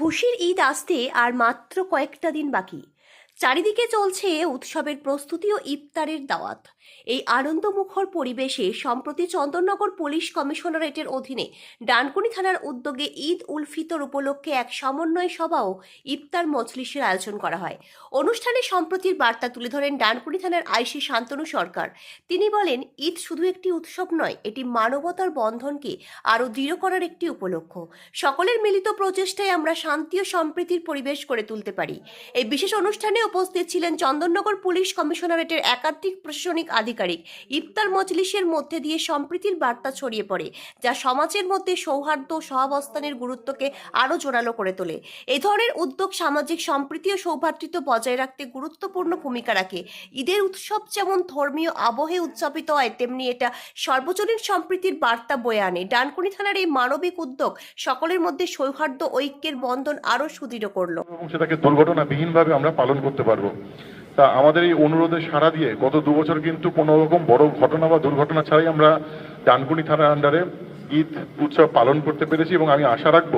খুশির ঈদ আসতে আর মাত্র কয়েকটা দিন বাকি। চারিদিকে চলছে উৎসবের প্রস্তুতি ও ইফতারের দাওয়াত। এই আনন্দমুখর পরিবেশে সম্প্রতি চন্দননগর পুলিশ কমিশনারেটের অধীনে ডানকুনি থানার উদ্যোগে ঈদ উল ফিতর উপলক্ষে এক সমন্বয় সভা ও ইফতার মজলিসের আয়োজন করা হয়। অনুষ্ঠানে সম্প্রতির বার্তা তুলে ধরেন ডানকুনি থানার আইসি শান্তনু সরকার। তিনি বলেন, ঈদ শুধু একটি উৎসব নয়, এটি মানবতার বন্ধনকে আরও দৃঢ় করার একটি উপলক্ষ। সকলের মিলিত প্রচেষ্টায় আমরা শান্তি ও সম্প্রীতির পরিবেশ করে তুলতে পারি। এই বিশেষ অনুষ্ঠানে উপস্থিত ছিলেন চন্দননগর পুলিশ কমিশনারেটের একাধিক প্রশাসনিক আধিকারিক। ইফতার মজলিসের মধ্যে দিয়ে সম্প্রীতির বার্তা ছড়িয়ে পড়ে, যা সমাজের মধ্যে সৌহার্দ্য সহাবস্থানের গুরুত্বকে আরও জোরালো করে তোলে। এ ধরনের উদ্যোগ সামাজিক সম্প্রীতি ও সৌভ্রাতৃত্ব বজায় রাখতে গুরুত্বপূর্ণ ভূমিকা রাখে। ঈদের উৎসব যেমন ধর্মীয় আবহে উদযাপিত হয়, তেমনি এটা সর্বজনীন সম্প্রীতির বার্তা বয়ে আনে। ডানকুনি থানার এই মানবিক উদ্যোগ সকলের মধ্যে সৌহার্দ্য ঐক্যের বন্ধন আরও সুদৃঢ় করল। এবং সেটাকে দুর্ঘটনাবিহীনভাবে আমরা পালন করতে পারব। তা আমাদের এই অনুরোধে সাড়া দিয়ে গত দু বছর কিন্তু কোনো রকম বড় ঘটনা বা দুর্ঘটনা ছাড়াই আমরা ডানকুনি থানার আন্ডারে ঈদ উৎসব পালন করতে পেরেছি এবং আমি আশা রাখব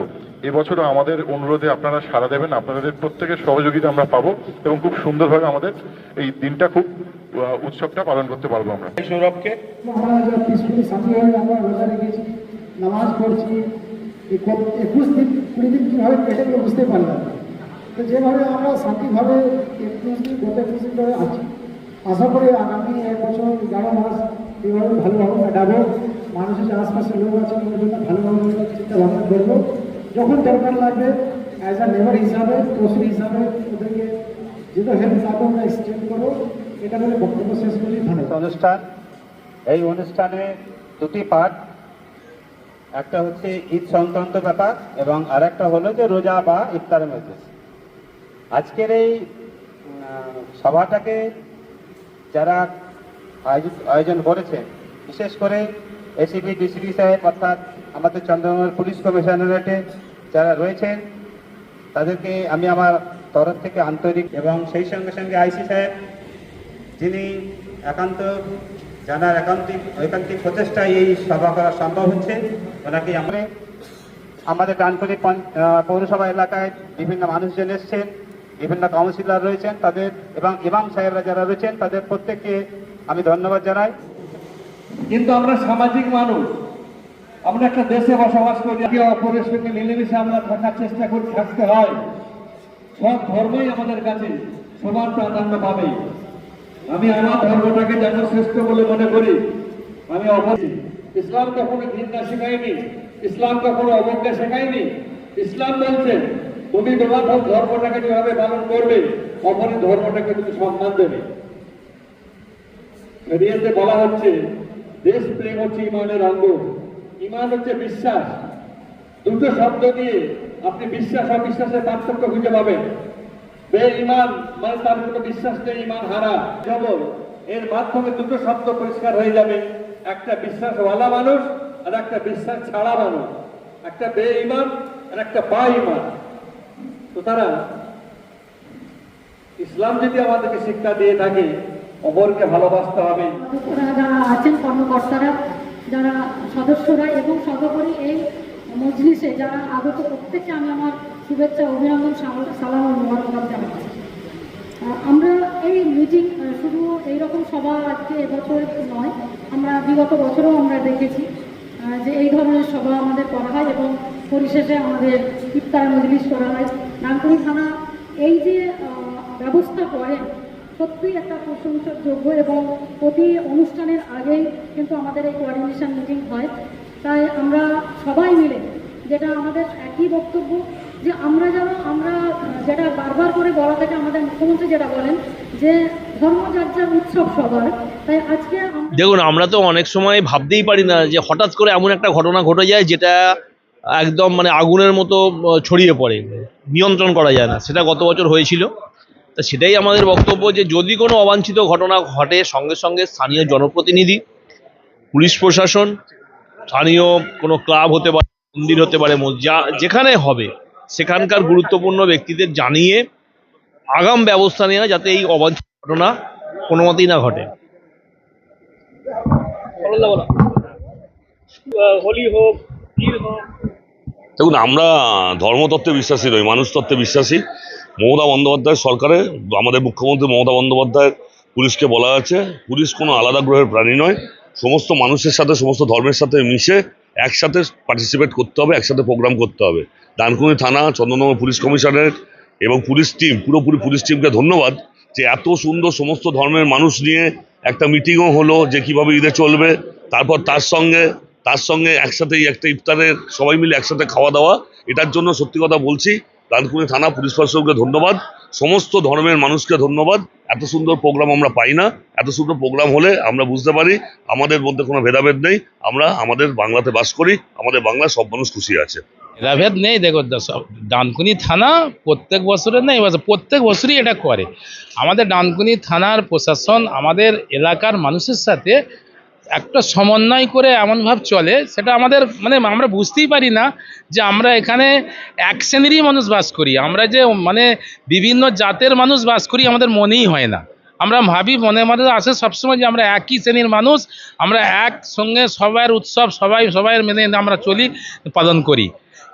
এবছরও আমাদের অনুরোধে আপনারা সাড়া দেবেন। আপনাদের প্রত্যেকের সহযোগিতা আমরা পাবো এবং খুব সুন্দরভাবে আমাদের এই দিনটা খুব উৎসবটা পালন করতে পারব আমরা। সৌরভকে? নামাজ পড়ছি একুশ দিন কুড়ি দিন কীভাবে কেটে বুঝতে পারলাম। তো যেভাবে আমরা গত একুশ আছি, আশা করি আগামী এক বছর এগারো মাস এইভাবে ভালোভাবে কাটাবো, মানুষের যে আশপাশের লোক আছে ওদের জন্য ভালোভাবে চিন্তা ভাবনা করব। যখন দরকার লাগবে অ্যাজ আ লেবার হিসাবে পশু হিসাবে ওদেরকে যেটা হেল্প পাবো, আমরা এক্সচেঞ্জ করব। এটা বলে বক্তব্য শেষ করি অনুষ্ঠান, এই অনুষ্ঠানে দুটি পার্ট একটা হচ্ছে ঈদ সংক্রান্ত ব্যাপার এবং আরেকটা হলো যে রোজা বা ইফতারের মধ্যে। আজকের এই সভাটাকে যারা আয়োজন করেছেন বিশেষ করে এসিপি, ডিসিপি সাহেব, অর্থাৎ আমাদের চন্দ্রনগর পুলিশ কমিশনারেটে যারা রয়েছেন, তাদেরকে আমি আমার তরফ থেকে আন্তরিক এবং সেই সঙ্গে সঙ্গে আইসি সাহেব, যিনি একান্ত, জানার একান্তিক, ঐকান্তিক প্রচেষ্টায় এই সভা করা সম্ভব হচ্ছে, ওনাকে আমরা আমাদের পঞ্চ- পৌরসভা এলাকায় বিভিন্ন মানুষজন এসছেন। বিভিন্ন কাউন্সিলর রয়েছেন তাদের এবং ইমাম সাহেবরা যারা রয়েছেন তাদের প্রত্যেককে আমি ধন্যবাদ জানাই। কিন্তু আমরা সামাজিক মানুষ, আমরা একটা দেশে বসবাস করি, একে অপরের সঙ্গে মিলেমিশে আমরা থাকার চেষ্টা করি, থাকতে হয়। সব ধর্মই আমাদের কাছে সমান প্রাধান্য পাবে। আমি আমার ধর্মটাকে যেন শ্রেষ্ঠ বলে মনে করি। আমি অবধি ইসলাম কখনো ঘৃণা শেখায়নি, ইসলাম কখনো অবজ্ঞা শেখায়নি। ইসলাম বলছে তুমি তোমার ধর্মটাকে যেভাবে পালন করবে? অপরের ধর্মটাকে তুমি সম্মান দেবে। বলা হচ্ছে, দেশ প্রেম হচ্ছে ইমানের অঙ্গ। ইমান হচ্ছে বিশ্বাস। দুটো শব্দ দিয়ে আপনি বিশ্বাস, অবিশ্বাসের পার্থক্য খুঁজে পাবেন। বে ইমান মানে তার কোনো বিশ্বাস নেই, ইমান হারা। জবর এর মাধ্যমে দুটো শব্দ পরিষ্কার হয়ে যাবে। একটা বিশ্বাসওয়ালা মানুষ আর একটা বিশ্বাস ছাড়া মানুষ। একটা বে ইমান আর একটা বা ইমান সুতরাং ইসলাম যদি আমাদেরকে শিক্ষা দিয়ে থাকে অপরকে ভালোবাসতে হবে। আছেন কর্মকর্তারা, যারা সদস্যরা, এবং সর্বোপরি এই মজলিসে যারা আগত আমি আমার শুভেচ্ছা, অভিনন্দন সালাম- জানাচ্ছি। আমরা এই মিটিং শুধু এইরকম সভা আজকে এবছর নয়, আমরা বিগত বছরেও আমরা দেখেছি যে এই ধরনের সভা আমাদের করা হয় এবং পরিশেষে আমাদের ইফতার মজলিস করা হয়। নাগপুরি থানা এই যে ব্যবস্থা করেন, সত্যিই একটা প্রশংসার যোগ্য এবং প্রতি অনুষ্ঠানের আগেই কিন্তু আমাদের এই কোঅর্ডিনেশন মিটিং হয়। তাই আমরা সবাই মিলে, যেটা আমাদের একই বক্তব্য, যে আমরা যেন, আমরা যেটা বারবার করে বলা থাকে, আমাদের মুখ্যমন্ত্রী যেটা বলেন, যে উৎসব সবার। তাই আজকে দেখুন, আমরা তো অনেক সময় ভাবতেই পারি না যে হঠাৎ করে এমন একটা ঘটনা ঘটে যায়, যেটা একদম মানে আগুনের মতো ছড়িয়ে পড়ে, নিয়ন্ত্রণ করা যায় না। সেটা গত বছর হয়েছিল। তা সেটাই আমাদের বক্তব্য যে, যদি কোনো অবাঞ্ছিত ঘটনা ঘটে, সঙ্গে সঙ্গে স্থানীয় জনপ্রতিনিধি, পুলিশ প্রশাসন, স্থানীয় কোনো ক্লাব হতে পারে, মন্দির হতে পারে যা যেখানে হবে, সেখানকার গুরুত্বপূর্ণ ব্যক্তিদের জানিয়ে আগাম ব্যবস্থা নেওয়া যাতে এই অবাঞ্ছিত ঘটনা কোনো মতেই না ঘটে। হোলি হোক হোক দেখুন, আমরা ধর্মতত্ত্বে বিশ্বাসী নই, মানুষতত্ত্বে বিশ্বাসী। মমতা বন্দ্যোপাধ্যায় সরকারে, আমাদের মুখ্যমন্ত্রী মমতা বন্দ্যোপাধ্যায় পুলিশকে বলা আছে, পুলিশ কোনো আলাদা গ্রহের প্রাণী নয়। সমস্ত মানুষের সাথে, সমস্ত ধর্মের সাথে মিশে একসাথে পার্টিসিপেট করতে হবে, একসাথে প্রোগ্রাম করতে হবে। ডানকুনি থানা, চন্দননগর পুলিশ কমিশনারেট এবং পুলিশ টিম পুরোপুরি পুলিশ টিমকে ধন্যবাদ যে এত সুন্দর সমস্ত ধর্মের মানুষ নিয়ে একটা মিটিংও হলো যে কীভাবে ঈদে চলবে, তারপর তার সঙ্গে তার সঙ্গে একসাথে একটা ইফতারের সবাই মিলে একসাথে খাওয়া দাওয়া, এটার জন্য সত্যি কথা বলছি ডানকুনি থানা পুলিশ প্রশাসনকে ধন্যবাদ, সমস্ত ধর্মের মানুষকে ধন্যবাদ, এত সুন্দর প্রোগ্রাম আমরা পাই না, এত সুন্দর প্রোগ্রাম হলে আমরা বুঝতে পারি আমাদের মধ্যে কোনো ভেদাভেদ নেই, আমরা আমাদের বাংলাতে বাস করি, আমাদের বাংলায় সব মানুষ খুশি আছে। ভেদাভেদ নেই, দেখো ডানকুনি থানা প্রত্যেক বছরের নেই প্রত্যেক বছরই এটা করে। আমাদের ডানকুনি থানার প্রশাসন আমাদের এলাকার মানুষের সাথে একটা সমন্বয় করে এমনভাবে চলে, সেটা আমাদের মানে আমরা বুঝতেই পারি না যে আমরা এখানে এক শ্রেণীরই মানুষ বাস করি। আমরা যে মানে বিভিন্ন জাতের মানুষ বাস করি আমাদের মনেই হয় না। আমরা ভাবি মনে মনে আসে সবসময় যে আমরা একই শ্রেণির মানুষ, আমরা একসঙ্গে সবার উৎসব সবাই সবাই মেনে আমরা চলি, পালন করি।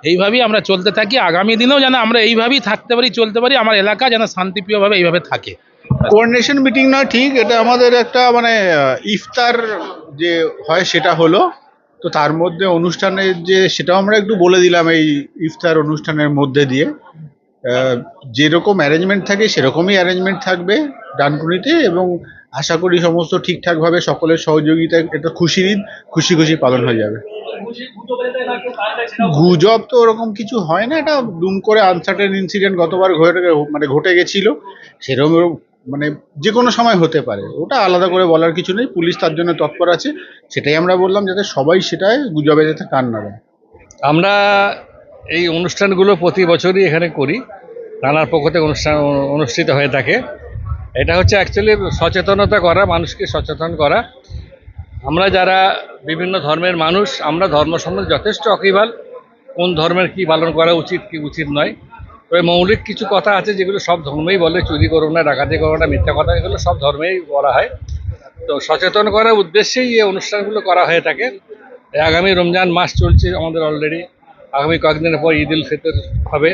এইভাবেই আমরা চলতে থাকি। আগামী দিনেও যেন আমরা এইভাবেই থাকতে পারি, চলতে পারি। আমার এলাকা যেন শান্তিপ্রিয়ভাবে এইভাবে থাকে। কোঅর্ডিনেশন মিটিং নয়, ঠিক, এটা আমাদের একটা মানে ইফতার যে হয় সেটা হলো। তো তার মধ্যে অনুষ্ঠানের যে, সেটাও আমরা একটু বলে দিলাম এই ইফতার অনুষ্ঠানের মধ্যে দিয়ে। যেরকম অ্যারেঞ্জমেন্ট থাকে, সেরকমই অ্যারেঞ্জমেন্ট থাকবে ডানকুনিতে এবং আশা করি সমস্ত ঠিকঠাকভাবে সকলের সহযোগিতায় এটা খুশির ঈদ খুশি খুশি পালন হয়ে যাবে। গুজব তো ওরকম কিছু হয় না, এটা দুম করে আনসার্টেন ইনসিডেন্ট গতবার ঘটে মানে ঘটে গেছিল, সেরকম মানে যে কোনো সময় হতে পারে। ওটা আলাদা করে বলার কিছু নেই, পুলিশ তার জন্য তৎপর আছে। সেটাই আমরা বললাম যাতে সবাই সেটায় গুজবে যাতে কান না দেয়। আমরা এই অনুষ্ঠানগুলো প্রতি বছরই এখানে করি, নানার পক্ষ থেকে অনুষ্ঠান অনুষ্ঠিত হয়ে থাকে। এটা হচ্ছে অ্যাকচুয়ালি সচেতনতা করা, মানুষকে সচেতন করা। আমরা যারা বিভিন্ন ধর্মের মানুষ, আমরা ধর্ম সম্বন্ধে যথেষ্ট অকিবাল। কোন ধর্মের কি পালন করা উচিত, কি উচিত নয়। তবে মৌলিক কিছু কথা আছে যেগুলো সব ধর্মেই বলে, চুরি করো না, ডাকাতি করো না, মিথ্যা কথা, এগুলো সব ধর্মেই বলা হয়। তো সচেতন করার উদ্দেশ্যেই এই অনুষ্ঠানগুলো করা হয়ে থাকে। আগামী রমজান মাস চলছে আমাদের অলরেডি আগামী কয়েকদিনের পর ঈদ উল ফিতর হবে।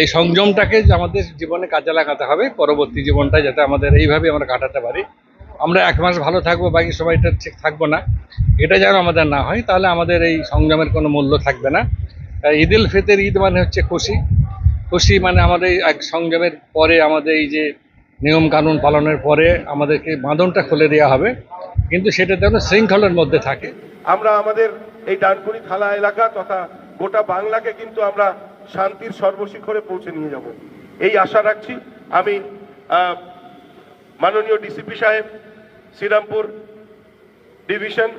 এই সংযমটাকে আমাদের জীবনে কাজে লাগাতে হবে, পরবর্তী জীবনটা যাতে আমাদের এইভাবে আমরা কাটাতে পারি। আমরা এক মাস ভালো থাকব, বাকি সময়টা ঠিক থাকব না। এটা যেন আমাদের না হয়, তাহলে আমাদের এই সংযমের কোনো মূল্য থাকবে না। ঈদ উল ফিতর ঈদ মানে হচ্ছে খুশি। খুশি মানে আমাদের এই এক সংযমের পরে আমাদের এই যে নিয়ম কানুন পালনের পরে আমাদেরকে বাঁধনটা খুলে দেওয়া হবে। কিন্তু সেটা যেন শৃঙ্খলার মধ্যে থাকে। আমরা আমাদের এই ডানকুনি থানা এলাকা তথা গোটা বাংলাকে কিন্তু আমরা শান্তির সর্বশিখরে পৌঁছে নিয়ে যাব। এই আশা রাখছি আমি মাননীয় ডিসিপি সাহেব শ্রীরামপুর ডিভিশন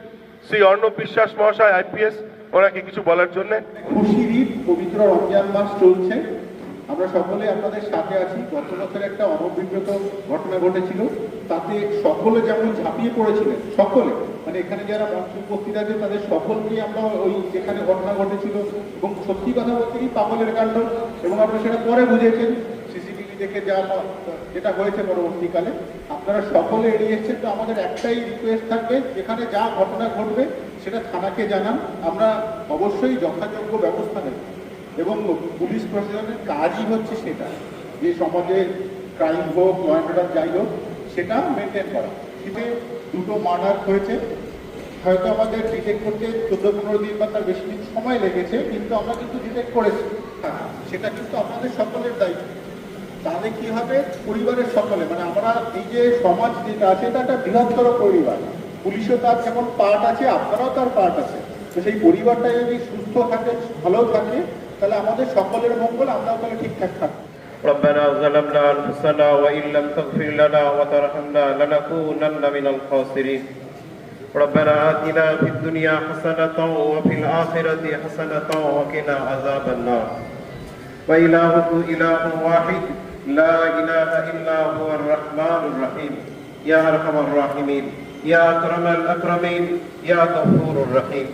শ্রী অর্ণব বিশ্বাস মহাশয় আইপিএস ওনাকে কিছু বলার জন্য। খুশির পবিত্র রমজান মাস চলছে। আমরা সকলে আপনাদের সাথে আছি। গত বছর একটা অনভিজ্ঞত ঘটনা ঘটেছিল। তাতে সকলে যেমন ঝাঁপিয়ে পড়েছিলেন, সকলে মানে এখানে যারা মঞ্চে উপস্থিত আছে, তাদের সকলকে আমরা ওই যেখানে ঘটনা ঘটেছিল এবং সত্যি কথা বলতে কি পাগলের কাণ্ড, এবং আপনারা সেটা পরে বুঝেছেন। সিসিটিভি দেখে যা যেটা হয়েছে পরবর্তীকালে, আপনারা সকলে এড়িয়ে এসছেন। তো আমাদের একটাই রিকোয়েস্ট থাকবে, যেখানে যা ঘটনা ঘটবে, সেটা থানাকে জানান। আমরা অবশ্যই যথাযোগ্য ব্যবস্থা নেব। এবং পুলিশ প্রশাসনের কাজই হচ্ছে সেটা। যে সমাজে ক্রাইম হোক ল যাই হোক সেটা মেনটেন করা। শীতে দুটো মার্ডার হয়েছে। হয়তো আমাদের ডিটেক্ট করতে চোদ্দ পনেরো দিন বা তার বেশি দিন সময় লেগেছে কিন্তু আমরা কিন্তু ডিটেক্ট করেছি। হ্যাঁ, সেটা কিন্তু আপনাদের সকলের দায়িত্ব। তাহলে কি হবে? পরিবারের সকলে মানে আমরা এই যে সমাজ যেটা আছে এটা একটা বৃহত্তর পরিবার। পুলিশও তার যেমন পার্ট আছে আপনারাও তার পার্ট আছে। তো সেই পরিবারটা যদি সুস্থ থাকে ভালো থাকে তাহলে আমাদের সকলের মঙ্গল আমরাও তাহলে ঠিকঠাক থাকবো ربنا ظلمنا أنفسنا وإن لم تغفر لنا وترحمنا لنكونن من الخاسرين ربنا آتنا في الدنيا حسنة وفي الآخرة حسنة وقنا عذاب النار وإلهكم إله واحد لا إله إلا هو الرحمن الرحيم يا أرحم الراحمين يا أكرم الأكرمين يا غفور الرحيم